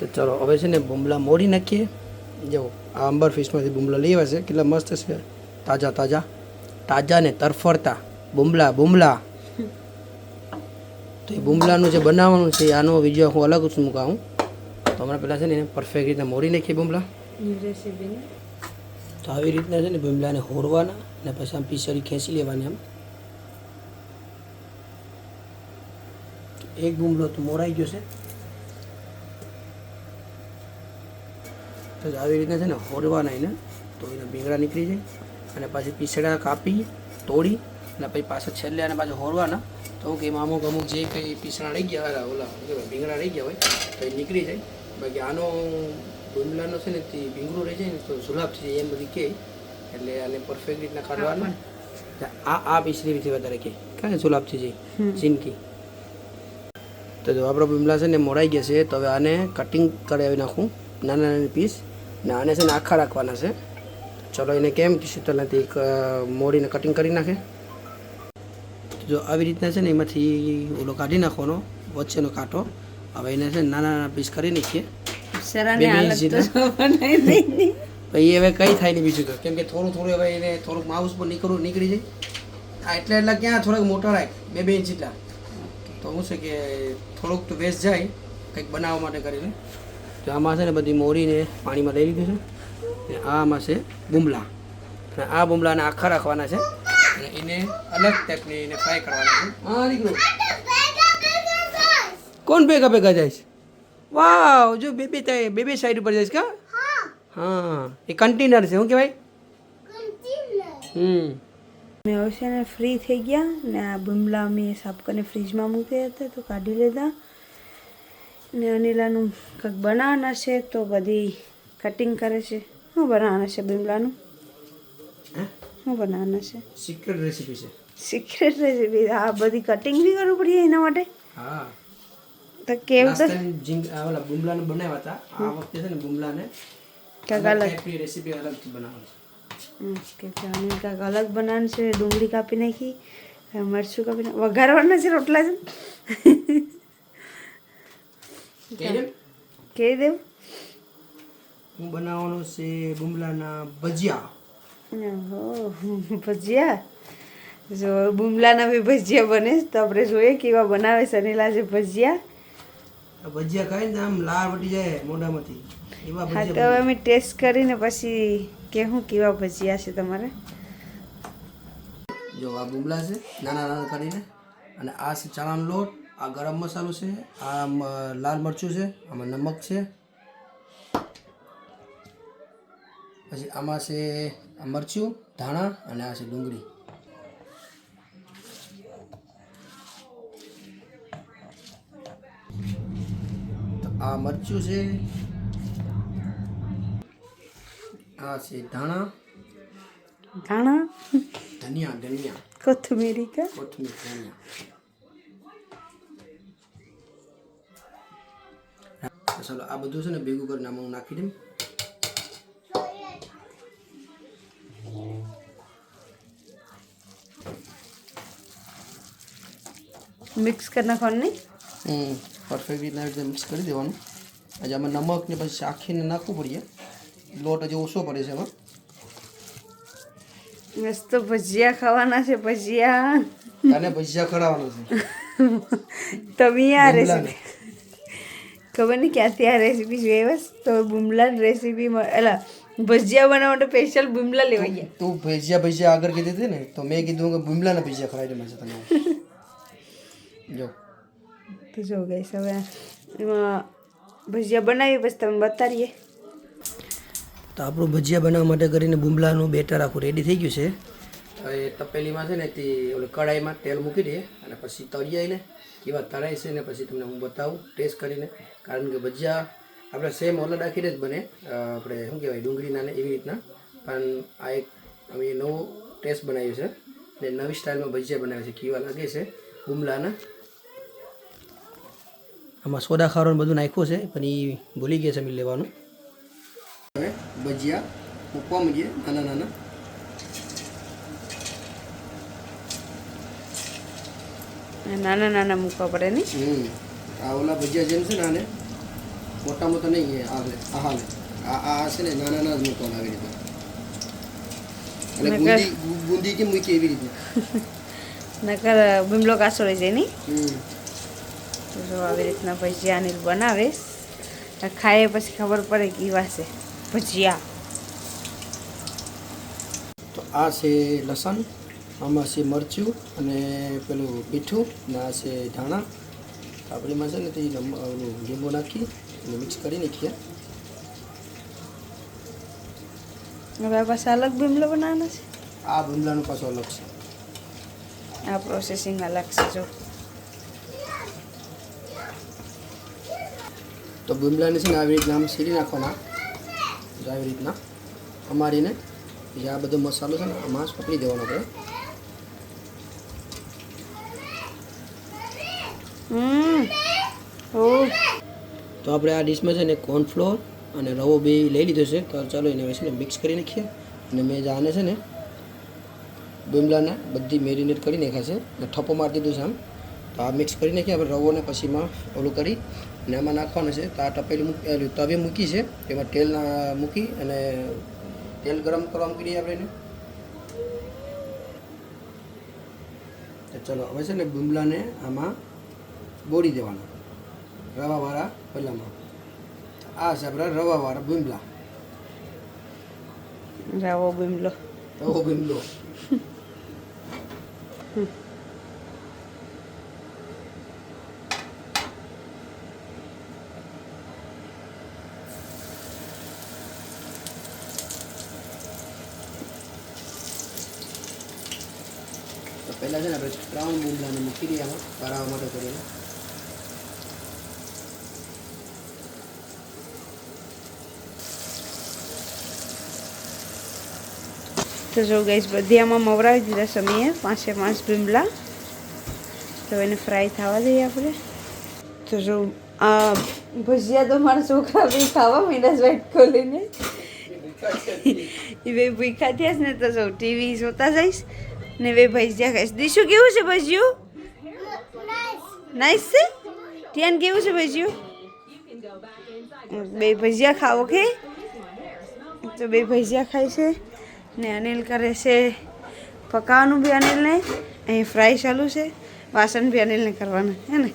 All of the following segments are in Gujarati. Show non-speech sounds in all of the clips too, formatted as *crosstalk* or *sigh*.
તો ચલો હવે છે ને બુમલા મોરી નાખીએ. જો આ અંબર ફિશમાંથી બુમલા લઈ આવ્યા છે. કેટલા મસ્ત છે. તાજા તાજા. તાજા ને તરફરતા. બુમલા બુમલા. તો એ બુમલાનું જે બનાવવાનું છે આનો વીડિયો હું અલગ જ મૂકાવું. તો હમણાં પહેલાં છે ને એને પરફેક્ટ રીતે મોરી નાખીએ બુમલા. તો આવી રીતના છે ને બુમલાને હોરવાના અને પછી આમ પીસરી ખેંચી લેવાની આમ. એક બુમલો તો મોરાઈ ગયો છે. તો આવી રીતના છે ને હોરવાના એને તો એના ભીંગડા નીકળી જાય અને પછી પીસડા કાપી તોડી અને પછી પાછા છેલ્લે અને પાછા હોરવાના તો કે એમાં અમુક અમુક જે કંઈ પીસણા રહી ગયા હોય ઓલા ભીંગડા રહી ગયા હોય તો એ નીકળી જાય. બાકી આનો ગુંદલાનો છે ને તે ભીંગડું રહી જાય ને તો સુલાભ થઈ જાય એમ બધી કહે એટલે આને પરફેક્ટ રીતના કાઢવાનું આ આ પીસરી વિશે વધારે કહે કાંઈ સુલાભ થઈ જાય જિંદગી તો જો આપણો બિમલા છે ને મોડાઈ ગયા છે તો હવે આને કટિંગ કરાવી નાખું નાના નાના પીસ ને આને છે ને આખા રાખવાના છે. ચલો એને કેમ શીતલનાથી મોડીને કટિંગ કરી નાખે. જો આવી રીતના છે ને એમાંથી ઓલો કાઢી નાખવાનો વચ્ચેનો કાંટો. હવે એને છે નાના નાના પીસ કરી નાખીએ. પછી હવે કંઈ થાય નહીં બીજું તો. કેમ કે થોડું થોડું હવે એને થોડુંક માઉસ પર નીકળવું નીકળી જાય. આ એટલે એટલા ક્યાં થોડાક મોટા રાખ બે બે ઇંચ જેટલા. તો શું છે કે થોડુંક તો વેસ્ટ જાય કંઈક બનાવવા માટે કરીને. તો આમાં છે ને બધી મોરીને પાણીમાં લઈ લીધું છે. ને આમાં છે બુમલા અને આ બુમલાને આખા રાખવાના છે. અને એને અલગ ટાઈપની એને ફ્રાય કરવાના છે. હા કોણ ભેગા ભેગા જાય છે? વાવ જો બે બે થાય બે બે સાઈડ ઉપર જાય છે કા? હા. એ કન્ટેનર છે શું કહેવાય? હમ. અમે હવે છે ને ફ્રી થઈ ગયા ને આ બુમલા અમે સાફ કરીને ફ્રીજમાં મૂકી હતા તો કાઢી લીધા. ને અનિલાનું કંઈક બનાવવાના છે તો બધી કટિંગ કરે છે. શું બનાવવાના છે બિમલાનું? હે? શું બનાવવાના છે? સિક્રેટ રેસીપી છે. સિક્રેટ રેસીપી આ બધી કટિંગ બી કરવું પડી એના માટે. હા. તો કેવું તો? જીંગ ઓલા બુમલાને બનાવ્યા હતા. આ વખતે છે ને બુમલાને કાંઈક અલગ રેસીપી અલગથી બનાવવાની છે. કે અનિલ અલગ બનાવવાનું છે. ડુંગળી કાપી નાખી મરચું કાપી નાખી વઘારવાના છે રોટલા છે કહી દેવું હું બનાવવાનો છે બુમલાના ભજીયા. ઓહો, ભજીયા? જો બુમલાના બી ભજીયા બને છે, તો આપણે જોઈએ કેવા બનાવે છે અનિલા છે ભજીયા ભજીયા ખાઈ ને આમ લાળ વટી જાય મોઢામાંથી. એવા હા તો હવે અમે ટેસ્ટ કરીને પછી કેવું કેવા ભજીયા છે તમારે. જો આ બુમલા છે નાના નાના કરીને અને આ છે ચણાનો લોટ. આ ગરમ મસાલો છે આ લાલ મરચું છે આમાં નમક છે. પછી આમાં છે આ મરચું ધાણા અને આ છે ડુંગળી. આ મરચું છે આ છે ધાણા. ધાણા? ધનિયા ધનિયા. કોથમીરી કા? કોથમીર ધનિયા. ચાલો આ બધું છે ને ભેગું કરીને આમાં હું નાખી દઉં મિક્સ કરી નાખવાનું નહીં? હમ પરફેક્ટ રીતના રીતે મિક્સ કરી દેવાનું. આજે આમાં નમક ને પછી શાખીને નાખવું પડીએ. લોટ હજી ઓછો પડે છે એમાં. મસ્ત ભજીયા ખાવાના છે ભજીયા. અને ભજીયા ખડાવવાનો છે. *laughs* તમે આ. રેસીપી ખબર નહીં ક્યાંથી આ રેસીપી જોઈએ બસ. તો બુમલા રેસીપી એલા ભજીયા બનાવવા માટે સ્પેશિયલ બુમલા લેવા ગયા. તું ભજીયા ભજીયા આગળ કીધી હતી ને તો મેં કીધું કે બુમલાના ભજીયા ખરાઈ દેવા છે તમે જો. તો જો ગઈશ હવે એમાં ભજીયા બનાવી પછી તમે બતાવીએ. તો આપણું ભજીયા બનાવવા માટે કરીને બુમલાનું બેટર આખું રેડી થઈ ગયું છે. હવે તપેલીમાં છે ને તે ઓલી કઢાઈમાં તેલ મૂકી દઈએ અને પછી તળીએ કેવા તળાય છે ને પછી તમને હું બતાવું ટેસ્ટ કરીને. કારણ કે ભજીયા આપણે સેમ ઓલા રાખીને જ બને. આપણે શું કહેવાય, ડુંગળીના ને એવી રીતના. પણ આ એક અમે નવો ટેસ્ટ બનાવ્યો છે. ને નવી સ્ટાઇલમાં ભજીયા બનાવ્યા છે. કેવા લાગે છે? બુમલાના આમાં સોડા ખાવાનું બધું નાખ્યું છે, પણ એ ભૂલી ગયા છે અમે લેવાનું. ભજીયા મૂકવા મળીએ નાના નાના નાના નાના મૂકવા પડે નહીં આ ઓલા ભજીયા જેમ છે ને આને મોટા મોટા નહીં આ હાલે. આ આ છે ને નાના નાના જ મૂકવાના આવી રીતે. અને બુંદી બુંદી કેમ મૂકી એવી રીતે? નકર બિમલો કાસો રહી જાય નહીં હમ. તો જો આવી રીતના ભજીયા અનિલ બનાવે. ખાઈએ પછી ખબર પડે કે એવા છે ભજીયા. તો આ છે લસણ. આમાં છે મરચું અને પેલું મીઠું ને આ છે ધાણા. કાપડીમાં છે ને તે લીંબુ નાખી અને મિક્સ કરી નાખીએ. હવે પાછા અલગ ભીમલો બનાવવાનો છે? આ ભીમલાનું પાછું અલગ છે. આ પ્રોસેસિંગ અલગ છે જો. તો ભીમલાને છે ને આવી રીતના આમ સીરી નાખવાના. આવી રીતના અમારીને જે આ બધો મસાલો છે ને આમાં પકડી દેવાનો આપણે તો આપણે આ ડીશમાં છે ને કોર્નફ્લોર અને રવો બે લઈ લીધો છે. તો ચાલો એને હવે ને મિક્સ કરી નાખીએ અને મેં આને છે ને બિમલાના બધી મેરિનેટ કરી નાખ્યા છે અને ઠપ્પો મારી દીધું છે આમ. તો આ મિક્સ કરી નાખીએ, આપણે રવોને પછીમાં ઓલું કરી અને આમાં નાખવાનું છે. તો આ મૂકી તવે મૂકી છે, એમાં તેલ મૂકી અને તેલ ગરમ કરવા મૂકી દઈએ આપણે એને. ચલો, હવે છે ને બિમલાને આમાં બોળી દેવાના. રવાવાળા પહેલામાં આ છે આપણા રવાવાળા બિમલા રાવો બિમલો રવો બિમલો તો પહેલાં છે ને આપણે ત્રણ બિમલાને મૂકી દઈએ આમાં ભરાવા માટે કરીને તો જો ગઈશ બધી આમાં મવરાવી દીધા સમયે પાંચે પાંચ ભીમલા તો એને ફ્રાય થવા દઈએ આપણે. તો જો, આ ભજીયા તો મારા છોકરા બી ખાવા મીંડા સ્વેટ ખોલીને એ બે ભૂખા થયા ને તો જો ટીવી જોતા જઈશ. ને બે ભજીયા ખાઈશ. દીશું, કેવું છે ભજીયું? નાઈસ છે? ટિયાન કેવું છે ભજીયું? બે ભજીયા ખાવો કે તો બે ભજીયા ખાય છે. ને અનિલ કરે છે. પકાવવાનું બી અનિલને અહીં ફ્રાય ચાલુ છે. વાસણ બી અનિલને કરવાના હે ને?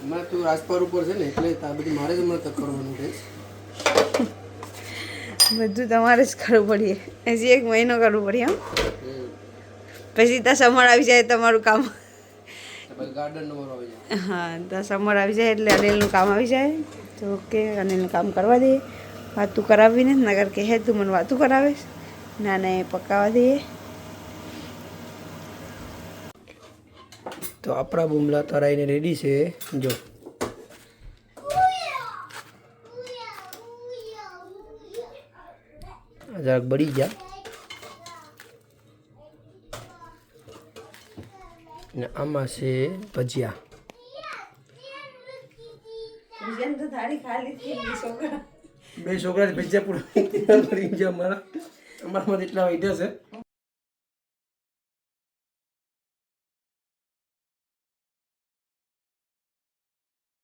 હમણાં તું રાજપાર ઉપર છે ને એટલે આ બધું મારે જ હમણાં કરવાનું છે. બધું તમારે જ કરવું પડીએ. હજી એક મહિનો કરવું પડીએ એમ પછી ત્યાં સમર આવી જાય તમારું કામ. હા ત્યાં સમર આવી જાય એટલે અનિલનું કામ આવી જાય. તો ઓકે અનિલનું કામ કરવા દઈએ વાતું કરાવીને નગર કે હે તું મને વાતું કરાવીશ ના ના એ પકાવવા દઈએ. તો આપણા બુમલા તરાઈને રેડી છે. જો. આ જરાક બળી ગયા. ને આમાં છે ભજીયા. બે છોકરા ભજીયા પૂરા પડી ગયા અમારા એટલા વાગ્યા છે.